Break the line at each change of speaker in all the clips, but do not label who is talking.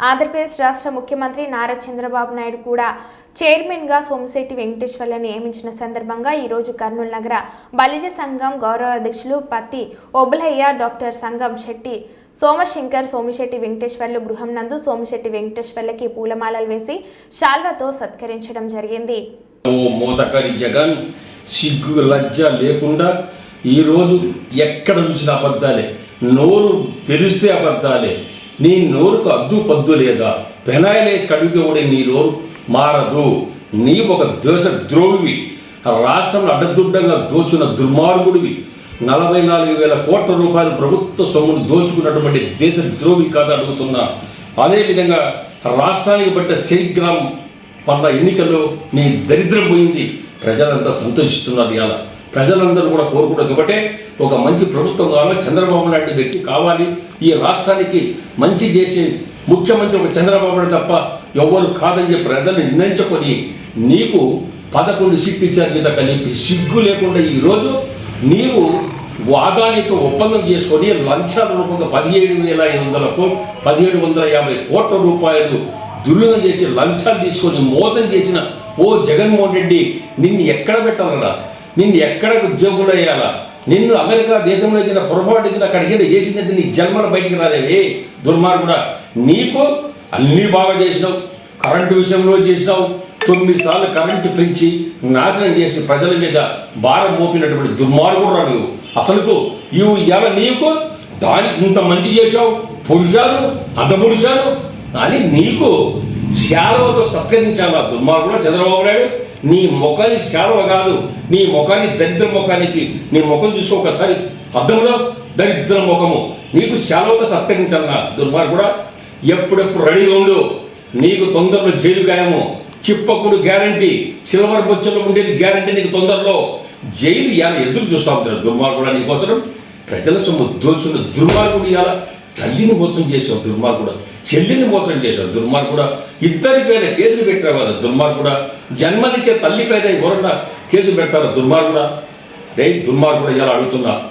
ఆంధ్రప్రదేశ్ రాష్ట్ర ముఖ్యమంత్రి నారా చంద్రబాబు నాయుడు కూడా చైర్మన్గా సోమిశెట్టి వెంకటేశ్వర్లను నియమించిన సందర్భంగా ఈరోజు కర్నూలు నగర బలిజ సంఘం గౌరవ అధ్యక్షులు పత్తి ఒబులయ్య డాక్టర్ సంగం శెట్టి సోమశంకర్ సోమిశెట్టి వెంకటేశ్వర్లు గృహం నందు సోమిశెట్టి వెంకటేశ్వర్లకి పూలమాలలు వేసి శాల్వతో సత్కరించడం జరిగింది.
ఓ జగన్ సిగ్గు లజ్జ లేకుండా ఈరోజు ఎక్కడ చూసిన అబద్ధాలే నోరు తెలిస్తే అబద్ధాలే నీ నోరుకు అద్దు పద్దు లేదా? పెనాయిలేసి కడిగితే కూడా నీ నోరు మారదు. నీ ఒక దేశ ద్రోహివి. రాష్ట్రంలో అడ్డదుడ్డంగా దోచున్న దుర్మార్గుడివి. నలభై నాలుగు వేల కోట్ల రూపాయలు ప్రభుత్వ సొమ్మును దోచుకున్నటువంటి దేశ ద్రోహి కాదు అడుగుతున్నా. అదేవిధంగా రాష్ట్రానికి పట్టిన శనిగ్రామం పన్న ఎన్నికల్లో నీ దరిద్రం పోయింది. ప్రజలంతా సంతోషిస్తున్నారు ఇవాళ. ప్రజలందరూ కూడా కోరుకున్నది ఒకటే. ఒక మంచి ప్రభుత్వం కావాలి చంద్రబాబు లాంటి వ్యక్తి కావాలి. ఈ రాష్ట్రానికి మంచి చేసే ముఖ్యమంత్రి ఒక చంద్రబాబు తప్ప ఎవరు కాదని చెప్పి ప్రజలు నిర్ణయించుకొని నీకు పదకొండు సీట్లు ఇచ్చారు మీద కలిపి సిగ్గు లేకుండా ఈరోజు నీవు వాదానితో ఒప్పందం చేసుకొని లంచాల రూపంగా పదిహేడు వేల ఐదు వందలకు పదిహేడు వందల యాభై కోట్ల రూపాయలు దుర్వినియోగం చేసి లంచాలు తీసుకొని మోసం చేసిన ఓ జగన్మోహన్ రెడ్డి నిన్ను ఎక్కడ పెట్టాలరా? నిన్ను ఎక్కడ ఉద్యోగులు అయ్యాలా? నిన్ను అమెరికా దేశంలో కింద పొరపాటు కింద అక్కడికి వెళ్ళి చేసినట్టు నీ జన్మల బయటికి రాలేవే. దుర్మార్గుడా నీకు అన్నీ బాగా చేసినావు కరెంటు విషయంలో చేసినావు తొమ్మిది సార్లు కరెంటు పెంచి నాశనం చేసి ప్రజల మీద భారం మోపినటువంటి దుర్మార్గుడు రా నువ్వు అసలుకు ఇవి ఇవాళ నీకు దానికి ఇంత మంచి చేశావు పురుషాలు అంత పురుషాలు అని నీకు శాలవతో సత్కరించాలా దుర్మార్గుడు చంద్రబాబు నాయుడు. నీ ముఖాన్ని శాలవ కాదు నీ ముఖాన్ని దరిద్ర ముఖానికి నీ ముఖం చూసి ఒకసారి అర్థంలో దరిద్ర ముఖము. నీకు శాలవతో సత్కరించాలన్నా దుర్మార్గుడా? ఎప్పుడెప్పుడు రెడీగా ఉండు. నీకు తొందరలో జైలు గాయము. చిప్పకుడు గ్యారంటీ సిల్వర్ బొచ్చలో ఉండేది గ్యారంటీ నీకు తొందరలో. జైలు ఇవాళ ఎదురు చూస్తా ఉంటారు దుర్మార్గుడు నీకోసం. ప్రజల సొమ్ము దోచుకున్న దుర్మార్గుడు ఇవాళ తల్లిని మోసం చేసావు దుర్మార్గుడు. చెల్లిని మోసం చేశాడు. దుర్మార్గుడ ఇద్దరి పేద కేసులు పెట్టారు కదా. దుర్మార్గుడ జన్మనిచ్చే తల్లి పేద ఎవరన్నా కేసు పెట్టారు దుర్మార్గుడ రే దుర్మార్గుడ ఇలా అడుగుతున్నా.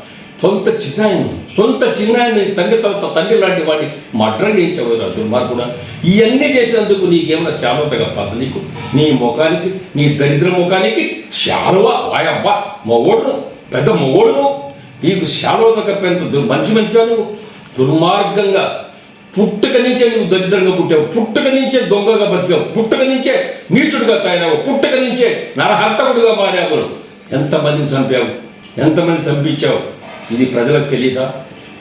సొంత చిన్నాయను సొంత చిన్నాయన్ని తండ్రి తర్వాత తండ్రి లాంటి వాడిని మడ్ర చేయించవరా దుర్మార్గుడ ఇవన్నీ చేసినందుకు నీకేమైనా శాలవ తగప్ప? నీకు నీ ముఖానికి నీ దరిద్ర ముఖానికి శాలువ? వాయబ్బా మొగోడును పెద్ద మొగోడును. నీకు శాలువ కప్పేంత దుర్ మంచి మంచిగా నువ్వు? దుర్మార్గంగా పుట్టుక నుంచే నువ్వు దరిద్రంగా పుట్టావు పుట్టుక నుంచే దొంగగా బతికావు పుట్టుక నుంచే నీచుడుగా తయారావు పుట్టుక నుంచే నరహంతకుడుగా మారావు. ఎంతమందిని చంపావు? ఎంతమంది చంపించావు? ఇది ప్రజలకు తెలియదా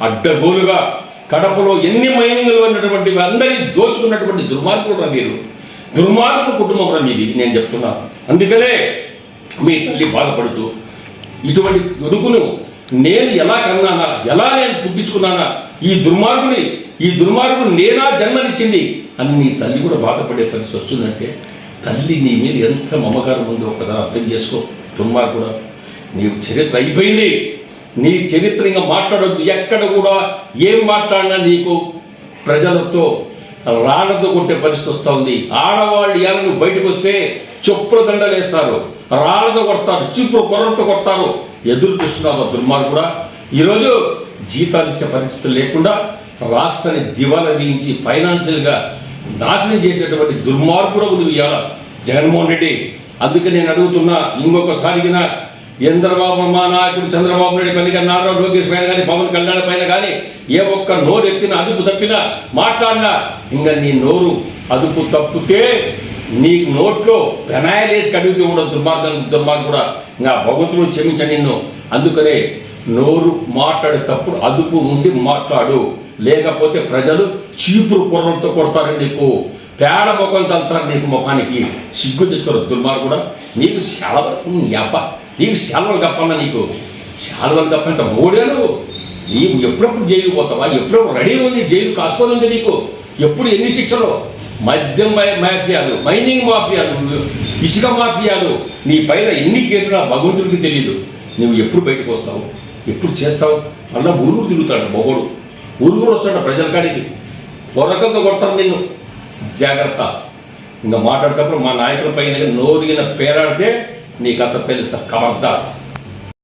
అడ్డగోలుగా కడపలో ఎన్ని మైనింగ్లు ఉన్నటువంటి అందరినీ దోచుకున్నటువంటి దుర్మార్గుడు రా మీరు. దుర్మార్గుడు కుటుంబం రా మీది నేను చెప్తున్నా. అందుకనే మీ తల్లి బాధపడుతూ ఇటువంటి కొడుకును నేను ఎలా కన్నానా? ఎలా నేను పుట్టించుకున్నానా? ఈ దుర్మార్గుని ఈ దుర్మార్గుడు నేనా జన్మనిచ్చింది? అని నీ తల్లి కూడా బాధపడే పరిస్థితి వస్తుందంటే తల్లి నీ మీద ఎంత మమకారం ఉందో ఒకసారి అర్థం చేసుకో దుర్మార్గుడు. నీ చరిత్ర అయిపోయింది. నీ చరిత్ర ఇంకా మాట్లాడొద్దు. ఎక్కడ కూడా ఏం మాట్లాడినా నీకు ప్రజలతో రాళ్ళతో కొట్టే పరిస్థితి వస్తూ ఉంది ఆడవాళ్ళు ఎవరు బయటకు వస్తే చెప్పుల దండలు వేస్తారు రాళ్ళతో కొడతారు. చిప్పు కొరలతో కొడతారు. ఎదురు చూస్తున్నారు ఆ దుర్మార్గుడా ఈరోజు జీతాలు ఇచ్చే పరిస్థితులు లేకుండా రాష్ట్రాన్ని దివాలా తీయించి ఫైనాన్షియల్గా నాశనం చేసేటువంటి దుర్మార్గుడు నువ్వు ఇవాళ జగన్మోహన్ రెడ్డి. అందుకే నేను అడుగుతున్నా ఇంకొకసారిగా చంద్రబాబు మా నాయకుడు చంద్రబాబు నాయుడు పైన కానీ నారా లోకేష్ పైన కానీ పవన్ కళ్యాణ్ పైన కానీ ఏ ఒక్క నోరు ఎత్తిన అదుపు తప్పినా మాట్లాడినా ఇంకా నీ నోరు అదుపు తప్పితే నీ నోట్లో పెనాయలేసి కడిగితే కూడా దుర్మార్గం దుర్మార్గుడా ఇంకా భగవంతుడు క్షమించ నిన్ను. అందుకనే నోరు మాట్లాడేటప్పుడు అదుపు ఉండి మాట్లాడు. లేకపోతే ప్రజలు చీపురు కుర్రలతో కొడతారు నీకు. పేడ ముఖం తలుతారు నీకు ముఖానికి. సిగ్గు తెచ్చుకోరు దుర్మార్గుడు. నీకు సెలవు నీ నీకు సెలవులు కప్పన్నా నీకు? సెలవులు కప్పంత మూడేళ్ళు నీవు ఎప్పుడప్పుడు జైలు పోతావా? ఎప్పుడప్పుడు రెడీ ఉంది జైలు కాసుకొని ఉంది నీకు. ఎప్పుడు ఎన్ని శిక్షలు? మద్యం మాఫియాలు మైనింగ్ మాఫియాలు ఇసుక మాఫియాలు. నీ పైన ఎన్ని కేసులు ఆ భగవంతుడికి తెలియదు నువ్వు ఎప్పుడు బయటకు వస్తావు? ఎప్పుడు చేస్తావు? మళ్ళీ ఊరుకు తిరుగుతాడు మొగోడు. ఊరు కూడా వస్తాడు ప్రజల కాడికి. పొరకంతో కొడతారు నిన్ను. జాగ్రత్త. ఇంకా మాట్లాడేటప్పుడు మా నాయకుల పైన నోరిగిన పేరాడితే నీకంత తెలుసా? కమర్దార్.